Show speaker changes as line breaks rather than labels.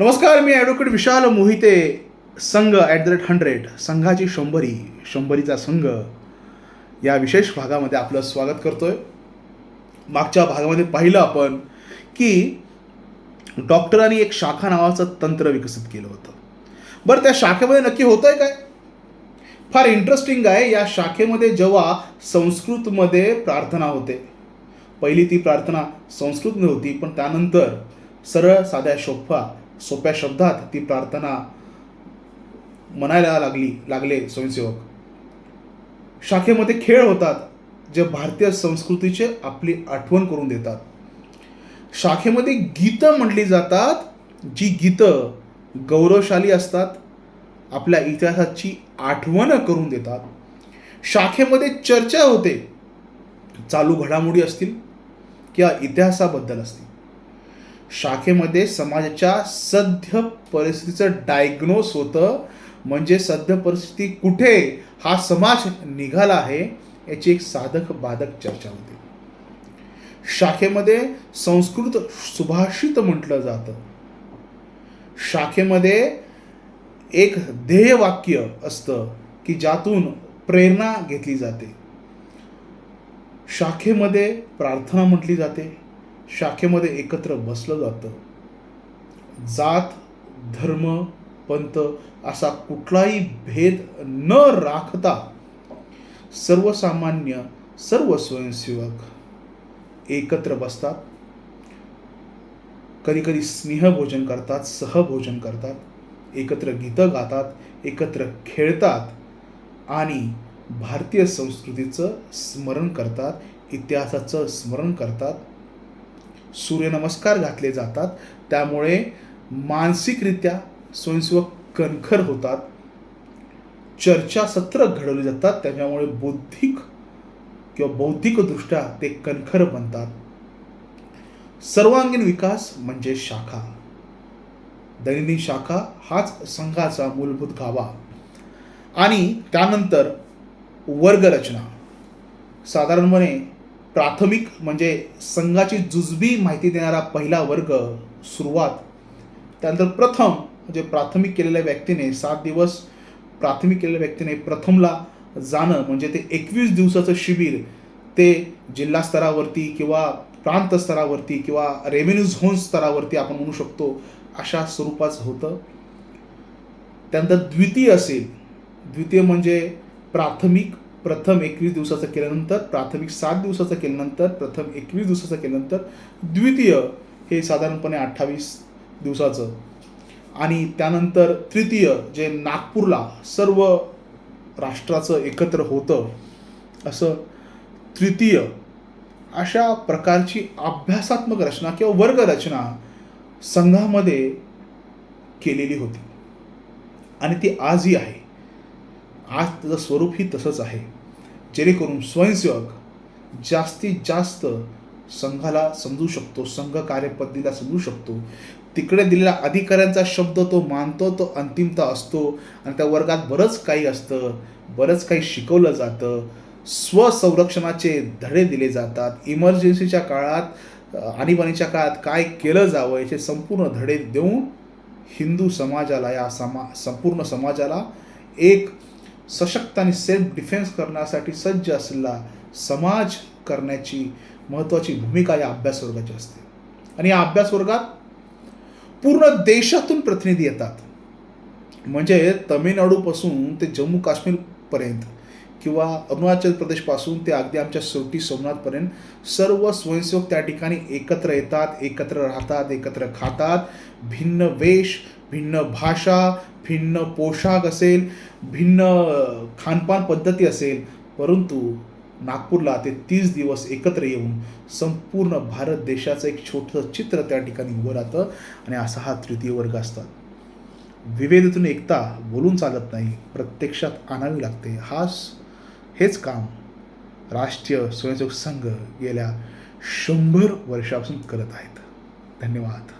नमस्कार मी ॲडव्होकेट विशाल मोहिते संघ at the rate hundred संघाची शंभरी शंभरीचा संघ. या विशेष भागामध्ये आपलं स्वागत करतोय. मागच्या भागामध्ये पाहिलं आपण की डॉक्टरांनी एक शाखा नावाचं तंत्र विकसित केलं होतं. बरं त्या शाखेमध्ये नक्की होतंय काय? फार इंटरेस्टिंग आहे या शाखेमध्ये जेव्हा संस्कृतमध्ये प्रार्थना होते. पहिली ती प्रार्थना संस्कृतमध्ये होती पण त्यानंतर सरळ साध्या शोफा सोप्या शब्दात ती प्रार्थना म्हणायला लागली लागले स्वयंसेवक. शाखेमध्ये खेळ होतात जे भारतीय संस्कृतीचे आपली आठवण करून देतात. शाखेमध्ये गीतं म्हटली जातात जी गीतं गौरवशाली असतात आपल्या इतिहासाची आठवण करून देतात. शाखेमध्ये चर्चा होते चालू घडामोडी असतील किंवा इतिहासाबद्दल असतील. शाखेमध्ये समाजाच्या सद्य परिस्थितीचं डायग्नोस होतं. म्हणजे सद्य परिस्थिती कुठे? हा समाज निघाला आहे याची एक साधक बाधक चर्चा होते. शाखेमध्ये संस्कृत सुभाषित म्हटलं जातं. शाखेमध्ये एक ध्येयवाक्य असतं की ज्यातून प्रेरणा घेतली जाते. शाखेमध्ये प्रार्थना म्हटली जाते. शाखेमध्ये एकत्र बसलं जातं. जात धर्म पंथ असा कुठलाही भेद न राखता सर्वसामान्य सर्व स्वयंसेवक एकत्र बसतात. कधी कधी स्नेहभोजन करतात सहभोजन करतात एकत्र गीतं गातात एकत्र खेळतात आणि भारतीय संस्कृतीचं स्मरण करतात इतिहासाचं स्मरण करतात. सूर्यनमस्कार घातले जातात. त्यामुळे मानसिकरित्या स्वयंसेवक कणखर होतात. चर्चासत्र घडवली जातात. त्याच्यामुळे बौद्धिक किंवा बौद्धिकदृष्ट्या ते कणखर बनतात. सर्वांगीण विकास म्हणजे शाखा. दैनंदिन शाखा हाच संघाचा मूलभूत गाभा. आणि त्यानंतर वर्गरचना. साधारणपणे प्राथमिक म्हणजे संघाची जुजबी माहिती देणारा पहिला वर्ग सुरुवात. त्यानंतर प्रथम म्हणजे प्राथमिक केलेल्या व्यक्तीने सात दिवस प्राथमिक केलेल्या व्यक्तीने प्रथमला जाणं म्हणजे ते एकवीस दिवसाचं शिबिर ते जिल्हा स्तरावरती किंवा प्रांत स्तरावरती किंवा रेव्हेन्यू झोन स्तरावरती आपण म्हणू शकतो अशा स्वरूपाचं होतं. त्यानंतर द्वितीय असेल. द्वितीय म्हणजे प्राथमिक प्रथम एकवीस दिवसाचं केल्यानंतर प्राथमिक सात दिवसाचं केल्यानंतर प्रथम एकवीस दिवसाचं केल्यानंतर द्वितीय हे साधारणपणे अठ्ठावीस दिवसाचं. आणि त्यानंतर तृतीय जे नागपूरला सर्व राष्ट्राचं एकत्र होतं असं तृतीय अशा प्रकारची अभ्यासात्मक रचना किंवा वर्गरचना संघामध्ये केलेली होती. आणि ती आजही आहे. आज त्याचं स्वरूपही तसंच आहे. जेणेकरून स्वयंसेवक जास्तीत जास्त संघाला समजू शकतो संघ कार्यपद्धतीला समजू शकतो. तिकडे दिलेला अधिकाऱ्यांचा शब्द तो मानतो तो अंतिमता असतो आणि त्या वर्गात बरंच काही असतं बरंच काही शिकवलं जातं. स्वसंरक्षणाचे धडे दिले जातात. इमर्जन्सीच्या काळात आणीबाणीच्या काळात काय केलं जावं याचे संपूर्ण धडे देऊन हिंदू समाजाला या समा संपूर्ण समाजाला एक सशक्त आणि सेल्फ डिफेन्स करण्यासाठी सज्ज असलेला समाज करण्याची महत्त्वाची भूमिका या अभ्यास वर्गाची असते. आणि या अभ्यास वर्गात पूर्ण देशातून प्रतिनिधी येतात. म्हणजे तमिळनाडूपासून ते जम्मू काश्मीरपर्यंत किंवा अरुणाचल प्रदेशपासून ते अगदी आमच्या सोटी सोमनाथपर्यंत सर्व स्वयंसेवक त्या ठिकाणी एकत्र येतात एकत्र राहतात एकत्र खातात. भिन्न वेश भिन्न भाषा भिन्न पोशाख असेल भिन्न खानपान पद्धती असेल परंतु नागपूरला ते तीस दिवस एकत्र येऊन संपूर्ण भारत देशाचं एक छोटंसं चित्र त्या ठिकाणी उभं राहतं आणि असा हा तृतीय वर्ग असतात. विविधतेतून एकता बोलून चालत नाही प्रत्यक्षात आणावी लागते. हाच हेच काम राष्ट्रीय स्वयंसेवक संघ गेल्या शंभर वर्षापासून करत आहेत. धन्यवाद.